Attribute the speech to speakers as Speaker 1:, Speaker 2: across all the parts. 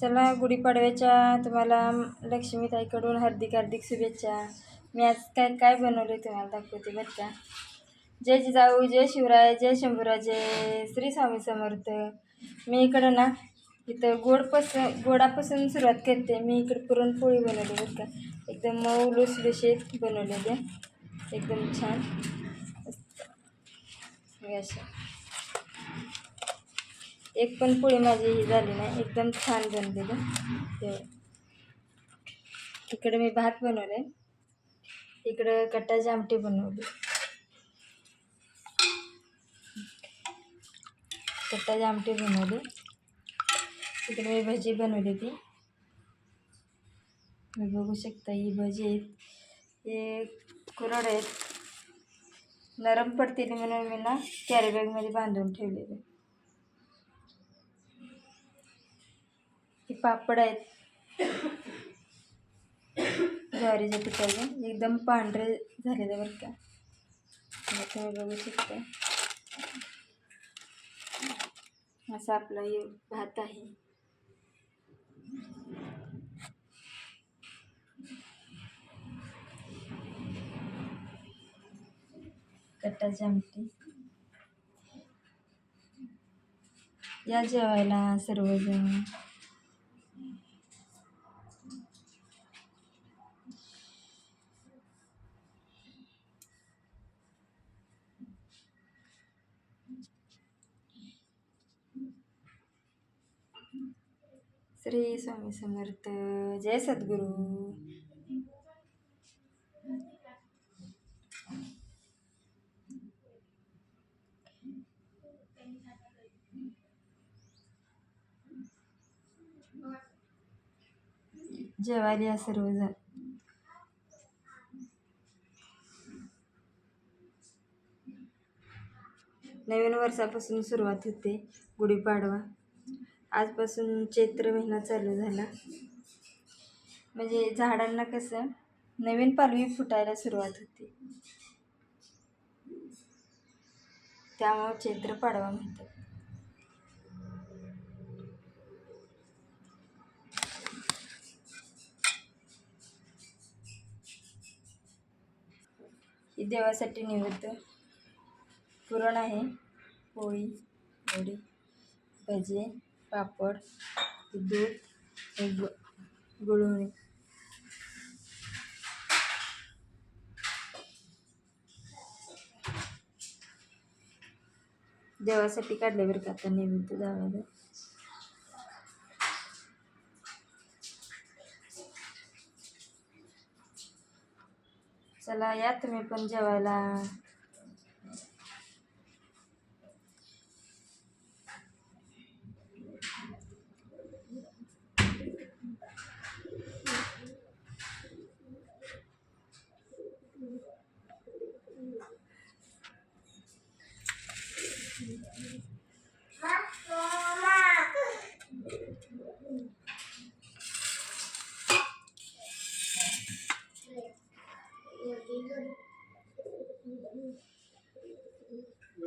Speaker 1: चला गुढीपाडव्याच्या तुम्हाला लक्ष्मीताईकडून हार्दिक हार्दिक शुभेच्छा. मी आज काय काय बनवले तुम्हाला दाखवते बरं का? जय जिजाऊ जय शिवराय जय शंभूराजे श्री स्वामी समर्थ. मी इकडं ना इथं गोडपासून गोडापासून सुरुवात करते. मी इकडं पुरणपोळी बनवली बरं का? एकदम मऊ लुसलुशीत बनवलेली. एकदम छान. अशा. एक पण पोळी माझी ही झाली नाही. एकदम छान बनलेलं ते. इकडे मी भात बनवले. इकडं कट्टाची आमटी बनवली. कट्टाची आमटी बनवली. इकडे मी भजी बनवली ती. मी बघू शकता ही भजी आहेत. हे कुरड आहेत. नरम पडतील म्हणून मी ना कॅरीबॅगमध्ये बांधून ठेवलेले. हे पापड आहेत. ज्वारीच्या पिठाचे एकदम पांढरे झालेले बरं का. तुम्ही बघू शकता. असा आपला हे भात आहे. कट्टाची आमटी या जेवायला सर्वजण श्री स्वामी समर्थ जय सद्गुरू। जेवायला या सर्वजण नवीन वर्षापासून सुरुवात होते गुढीपाडवा. आजपासून चैत्र महिना चालू झाला. म्हणजे झाडांना कसं नवीन पालवी फुटायला सुरुवात होते. त्यामुळं चैत्र पाडवा म्हणतात. ही देवासाठी निवृत्त. पुरण आहे. पोळी वडी भजे पापड दूध हे गुळवणी देवासाठी काढले बरं का आता नैवेद्य दावायला. चला या तुम्ही पण जेवायला.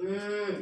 Speaker 1: 嗯。